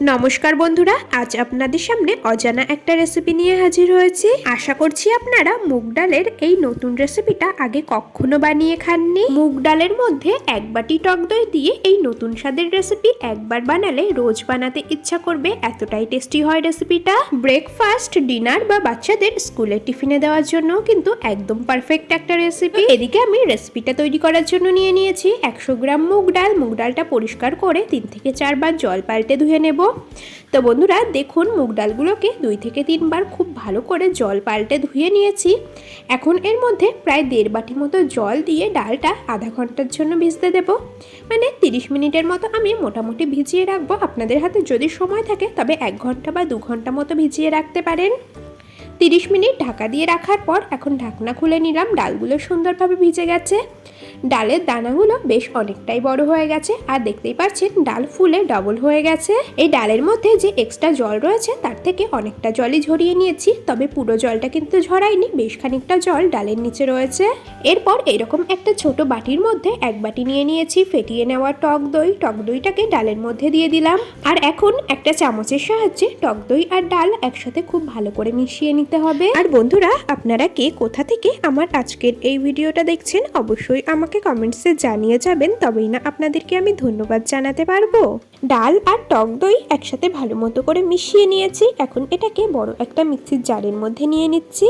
নমস্কার বন্ধুরা, আজ আপনাদের সামনে অজানা একটা রেসিপি নিয়ে হাজির হয়েছি। আশা করছি আপনারা মুগ ডালের এই নতুন রেসিপিটা আগে কখনো বানিয়ে খাননি। মুগ ডালের মধ্যে এক বাটি টক দই দিয়ে এই নতুন স্বাদের রেসিপি একবার বানালে রোজ বানাতে ইচ্ছা করবে। এতটাই টেস্টি হয় রেসিপিটা ব্রেকফাস্ট ডিনার বা বাচ্চাদের স্কুলের টিফিনে দেওয়ার জন্য কিন্তু একদম পারফেক্ট একটা রেসিপি এদিকে আমি রেসিপিটা তৈরি করার জন্য নিয়ে নিয়েছি। একশো গ্রাম মুগ ডাল। মুগ ডালটা পরিষ্কার করে তিন থেকে চারবার জল পাল্টে ধুয়ে নেব। তো বন্ধুরা, দেখুন, মুগ ডালগুলোকে দুই থেকে তিনবার খুব ভালো করে জল পাল্টে ধুয়ে নিয়েছি। এখন এর মধ্যে প্রায় দেড় বাটি মতো জল দিয়ে ডালটা আধা ঘণ্টার জন্য ভিজতে দেব। মানে তিরিশ মিনিটের মতো আমি মোটামুটি ভিজিয়ে রাখব। আপনাদের হাতে যদি সময় থাকে, তবে এক ঘণ্টা বা দু ঘণ্টা মতো ভিজিয়ে রাখতে পারেন। তিরিশ মিনিট ঢাকা দিয়ে রাখার পর এখন ঢাকনা খুলে নিলাম। ডালগুলো সুন্দরভাবে ভিজে গেছে। ডালের দানাগুলো বেশ অনেকটাই বড় হয়ে গেছে। আর দেখতেই পাচ্ছেন, ডাল ফুলে ডবল হয়ে গেছে। এই ডালের মধ্যে যে এক্সট্রা জল রয়েছে, তার থেকে অনেকটা জলই ঝরিয়ে নিয়েছি। তবে পুরো জলটা কিন্তু ঝরাইনি বেশ খানিকটা জল ডালের নিচে রয়েছে। এরপর এরকম একটা ছোট বাটির মধ্যে এক বাটি নিয়ে নিয়েছি, ফেটিয়ে নেওয়া টক দই। টক দইটাকে ডালের মধ্যে দিয়ে দিলাম। আর এখন একটা চামচের সাহায্যে টক দই আর ডাল একসাথে খুব ভালো করে মিশিয়ে নিতে হবে। আর বন্ধুরা, আপনারা কে কোথা থেকে আমার আজকের এই ভিডিওটা দেখছেন, অবশ্যই আমাকে কমেন্টসে জানিয়ে যাবেন, তবেই না আপনাদেরকে আমি ধন্যবাদ জানাতে পারব। ডাল আর টক দই একসাথে ভালো মতো করে মিশিয়ে নিয়েছি। এখন এটাকে বড় একটা মিক্সির জারের মধ্যে নিয়ে নিচ্ছি।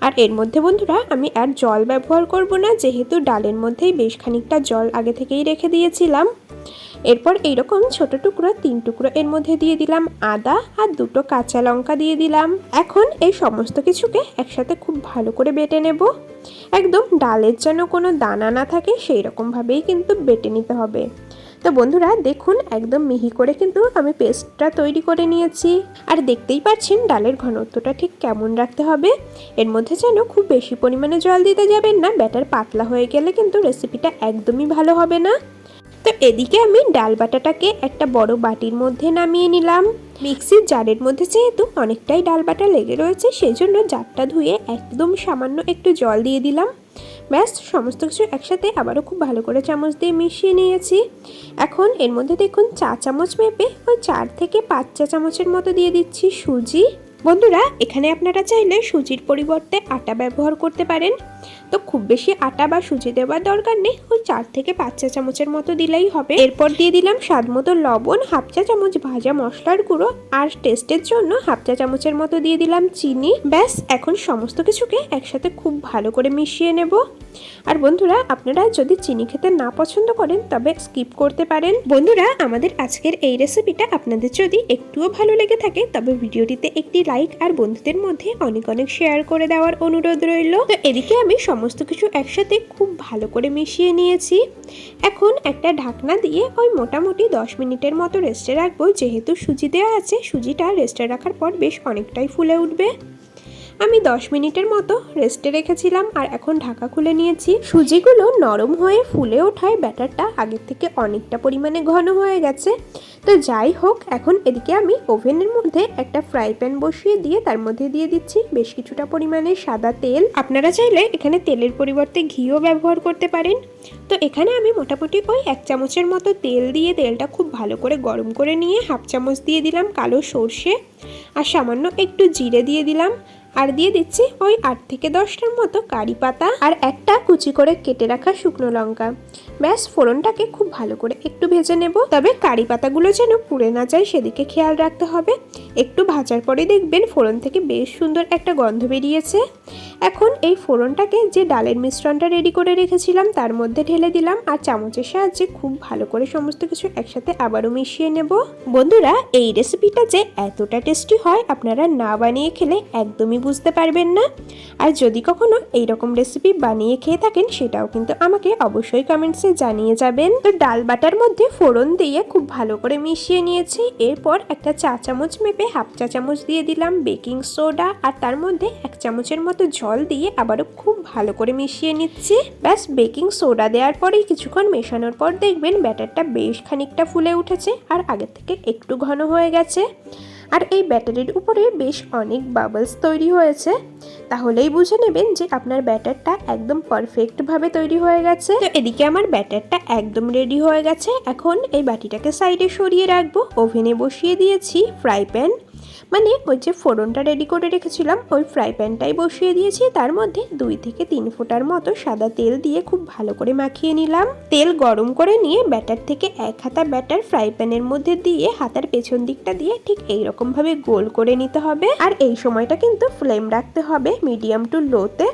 আর এর মধ্যে বন্ধুরা, আমি আর জল ব্যবহার করব না, যেহেতু ডালের মধ্যেই বেশ খানিকটা জল আগে থেকেই রেখে দিয়েছিলাম। এরপর এইরকম ছোট টুকরো, তিন টুকরো এর মধ্যে দিয়ে দিলাম আদা আর দুটো কাঁচা লঙ্কা দিয়ে দিলাম। এখন এই সমস্ত কিছুকে একসাথে খুব ভালো করে বেটে নেব। একদম ডালের যেন কোনো দানা না থাকে সেই রকমভাবেই কিন্তু বেটে নিতে হবে। তো বন্ধুরা, দেখুন একদম মিহি করে কিন্তু আমি পেস্টটা তৈরি করে নিয়েছি। আর দেখতেই পাচ্ছেন ডালের ঘনত্বটা ঠিক কেমন রাখতে হবে। এর মধ্যে যেন খুব বেশি পরিমাণে জল দিতে যাবেন না, ব্যাটার পাতলা হয়ে গেলে কিন্তু রেসিপিটা একদমই ভালো হবে না। তো এদিকে আমি ডাল বাটাটাকে একটা বড় বাটির মধ্যে নামিয়ে নিলাম। মিক্সির জারের মধ্যে যেহেতু অনেকটাই ডাল বাটা লেগে রয়েছে সেই জন্য জারটা ধুয়ে একদম সামান্য একটু জল দিয়ে দিলাম। ব্যাস, সমস্ত কিছু একসাথে আবারও খুব ভালো করে চামচ দিয়ে মিশিয়ে নিয়েছি। এখন এর মধ্যে দেখুন চা চামচ মেপে ওই চার থেকে পাঁচ চা চামচের মতো দিয়ে দিচ্ছি সুজি। বন্ধুরা, এখানে আপনারা চাইলে সুজির পরিবর্তে আটা ব্যবহার করতে পারেন। তো খুব বেশি আটা বা সুজি দেওয়ার দরকার নেই, ওই চার থেকে পাঁচ চা চামচের মতো দিলেই হবে। এরপর দিয়ে দিলাম স্বাদ মতো লবণ, হাফ চা চামচ ভাজা মশলার গুঁড়ো আর টেস্টের জন্য হাফ চা চামচের মতো দিয়ে দিলাম চিনি। ব্যাস, এখন সমস্ত কিছুকে একসাথে খুব ভালো করে মিশিয়ে নেব। আর বন্ধুরা, আপনারা যদি চিনি খেতে না পছন্দ করেন, তবে স্কিপ করতে পারেন। বন্ধুরা, আমাদের আজকের এই রেসিপিটা আপনাদের যদি একটুও ভালো লেগে থাকে, তবে ভিডিওটিতে একটি লাইক আর বন্ধুদের মধ্যে অনেক অনেক শেয়ার করে দেওয়ার অনুরোধ রইল। তো এদিকে আমি সমস্ত কিছু একসাথে খুব ভালো করে মিশিয়ে নিয়েছি। এখন একটা ঢাকনা দিয়ে ওই মোটামুটি দশ মিনিটের মতো রেস্টে রাখব। যেহেতু সুজি দেওয়া আছে, সুজিটা রেস্টে রাখার পর বেশ অনেকটাই ফুলে উঠবে। আমি দশ মিনিটের মতো রেস্টে রেখেছিলাম আর এখন ঢাকা খুলে নিয়েছি। সুজিগুলো নরম হয়ে ফুলে ওঠায় ব্যাটারটা আগের থেকে অনেকটা পরিমাণে ঘন হয়ে গেছে। তো যাই হোক, এখন এদিকে আমি ওভেনের মধ্যে একটা ফ্রাই প্যান বসিয়ে দিয়ে তার মধ্যে দিয়ে দিচ্ছি বেশ কিছুটা পরিমাণে সাদা তেল। আপনারা চাইলে এখানে তেলের পরিবর্তে ঘিও ব্যবহার করতে পারেন। তো এখানে আমি মোটামুটি ওই এক চামচের মতো তেল দিয়ে তেলটা খুব ভালো করে গরম করে নিয়ে হাফ চামচ দিয়ে দিলাম কালো সর্ষে। আর সামান্য একটু জিরে দিয়ে দিলাম। আর দিয়ে দিচ্ছি ওই আট থেকে দশটার মতো কারি পাতা আর একটা কুচি করে কেটে রাখা শুকনো লঙ্কা। ব্যাস, ফোড়নটাকে খুব ভালো করে একটু ভেজে নেব। তবে কারি পাতাগুলো যেন পুড়ে না যায়, সেদিকে খেয়াল রাখতে হবে। একটু ভাজার পরে দেখবেন ফোড়ন থেকে বেশ সুন্দর একটা গন্ধ বেরিয়েছে। এখন এই ফোড়নটাকে যে ডালের মিশ্রণটা রেডি করে রেখেছিলাম, তার মধ্যে ঢেলে দিলাম আর চামচের সাহায্যে খুব ভালো করে সমস্ত কিছু একসাথে আবারও মিশিয়ে নেব। বন্ধুরা, এই রেসিপিটা যে এতটা টেস্টি হয়, আপনারা না বানিয়ে খেলে একদমই বুঝতে পারবেন না। আর যদি কখনো এইরকম রেসিপি বানিয়ে খেয়ে থাকেন, সেটাও কিন্তু আমাকে অবশ্যই কমেন্টসে জানিয়ে যাবেন। তো ডাল বাটার মধ্যে ফোড়ন দিয়ে খুব ভালো করে মিশিয়ে নিয়েছি। এরপর একটা চা চামচ মেপে হাফ চা চামচ দিয়ে দিলাম বেকিং সোডা আর তার মধ্যে এক চামচের মতো জল দিয়ে আবারও খুব ভালো করে মিশিয়ে নিচ্ছি। ব্যাস, বেকিং সোডা দেওয়ার পরেই কিছুক্ষণ মেশানোর পর দেখবেন ব্যাটারটা বেশ খানিকটা ফুলে উঠেছে আর আগের থেকে একটু ঘন হয়ে গেছে। আর এই ব্যাটারির উপরে বেশ অনেক বাবলস তৈরি হয়েছে। তাহলেই বুঝে নেবেন যে আপনার ব্যাটারটা একদম পারফেক্টভাবে তৈরি হয়ে গেছে। তো এদিকে আমার ব্যাটারটা একদম রেডি হয়ে গেছে। এখন এই বাটিটাকে সাইডে সরিয়ে রাখব। ওভেনে বসিয়ে দিয়েছি ফ্রাই প্যান মানে ওই যে ফোড়নটা রেডি করে রেখেছিলাম, ওই ফ্রাই প্যানটাই বসিয়ে দিয়েছি। তার মধ্যে দুই থেকে তিন ফোঁটার মতো সাদা তেল দিয়ে খুব ভালো করে মাখিয়ে নিলাম। তেল গরম করে নিয়ে ব্যাটার থেকে এক হাতা ব্যাটার ফ্রাই প্যানের মধ্যে দিয়ে হাতার পেছন দিকটা দিয়ে ঠিক এইরকম ভাবে গোল করে নিতে হবে। আর এই সময়টা কিন্তু ফ্লেম রাখতে হবে মিডিয়াম টু লোতে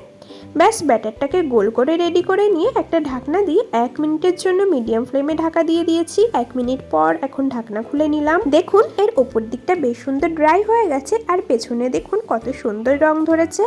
ব্যাস, ব্যাটারটাকে গোল করে রেডি করে নিয়ে একটা ঢাকনা দিয়ে এক মিনিটের জন্য মিডিয়াম ফ্লেমে ঢাকা দিয়ে দিয়েছি। এক মিনিট পর এখন ঢাকনা খুলে নিলাম। দেখুন, এর ওপর দিকটা বেশ সুন্দর ড্রাই হয়ে গেছে। আর পেছনে দেখুন কত সুন্দর রং ধরেছে।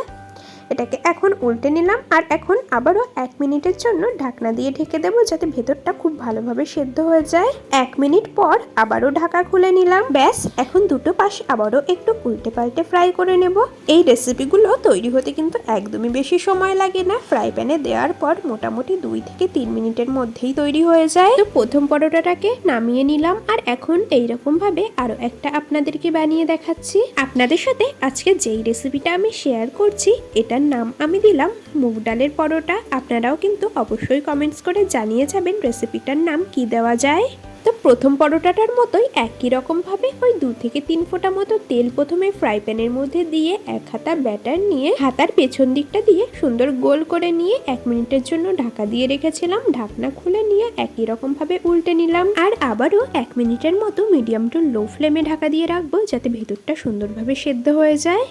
এটাকে এখন উল্টে নিলাম আর এখন আবারও এক মিনিটের জন্য ঢাকনা দিয়ে ঢেকে দেবো যাতে ভেতরটা খুব ভালোভাবে সেদ্ধ হয়ে যায়। এক মিনিট পর আবারও ঢাকা খুলে নিলাম। ব্যাস, এখন দুটো পাশ আবারও একটু উল্টে পাল্টে ফ্রাই করে নেব। এই রেসিপিগুলো তৈরি হতে কিন্তু একদমই বেশি সময় লাগে না। ফ্রাই প্যানে দেওয়ার পর মোটামুটি দুই থেকে তিন মিনিটের মধ্যেই তৈরি হয়ে যায়। তো প্রথম পরোটাটাকে নামিয়ে নিলাম আর এখন এইরকম ভাবে আরও একটা আপনাদেরকে বানিয়ে দেখাচ্ছি। আপনাদের সাথে আজকে যেই রেসিপিটা আমি শেয়ার করছি এটার নাম আমি দিলাম মুগ ডালের পরোটা। আপনারাও কিন্তু অবশ্যই কমেন্টস করে জানিয়ে যাবেন রেসিপিটার নাম কি দেওয়া যায়। তো প্রথম পরোটাটার মতোই একই রকমভাবে ওই দু থেকে তিন ফোঁটা মতো তেল প্রথমে ফ্রাই প্যানের মধ্যে দিয়ে এক হাতা ব্যাটার নিয়ে হাতার পেছন দিকটা দিয়ে সুন্দর গোল করে নিয়ে এক মিনিটের জন্য ঢাকা দিয়ে রেখেছিলাম। ঢাকনা খুলে নিয়ে একই রকমভাবে উল্টে নিলাম। আর আবারও এক মিনিটের মতো মিডিয়াম টু লো ফ্লেমে ঢাকা দিয়ে রাখব যাতে ভেতরটা সুন্দরভাবে সেদ্ধ হয়ে যায়।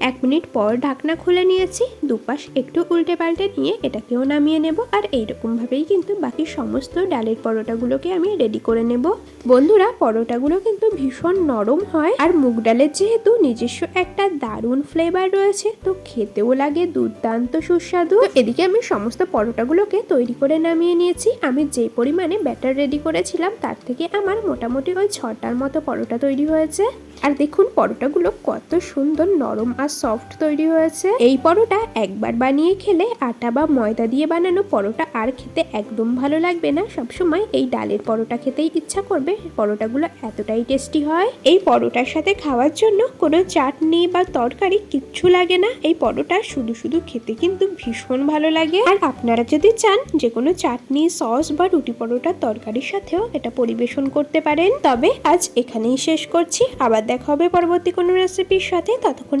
এক মিনিট পর ঢাকনা খুলে নিয়েছি, দুপাশ একটু উল্টে পাল্টে নিয়ে এটাকেও নামিয়ে নেব আর এইরকমভাবেই কিন্তু বাকি সমস্ত ডালের পরোটাগুলোকে আমি রেডি করে নেব। বন্ধুরা, পরোটাগুলো কিন্তু ভীষণ নরম হয় আর মুগ ডালের যেহেতু নিজস্ব একটা দারুণ ফ্লেভার রয়েছে, তো খেতেও লাগে, দুর্দান্ত সুস্বাদু। এদিকে আমি সমস্ত পরোটাগুলোকে তৈরি করে নামিয়ে নিয়েছি। আমি যে পরিমাণে ব্যাটার রেডি করেছিলাম, তার থেকে আমার মোটামুটি ওই ছটার মতো পরোটা তৈরি হয়েছে। আর দেখুন, পরোটাগুলো কত সুন্দর নরম আর সফট তৈরি হয়েছে। এই পরোটা একবার বানিয়ে খেলে আটা বা ময়দা দিয়ে বানানো পরোটা আর খেতে একদম ভালো লাগবে না। সবসময় এই ডালের পরোটা খেতেই ইচ্ছা করবে। পরোটাগুলো এতটাই টেস্টি হয়। এই পরোটার সাথে খাওয়ার জন্য কোনো চাটনি বা তরকারি কিচ্ছু লাগে না। এই পরোটা শুধু শুধু খেতে কিন্তু ভীষণ ভালো লাগে। আর আপনারা যদি চান যে কোনো চাটনি, সস বা রুটি পরোটার তরকারির সাথেও এটা পরিবেশন করতে পারেন। তবে আজ এখানেই শেষ করছি। আবার দেখা হবে পরবর্তী কোনো রেসিপির সাথে। ততক্ষণ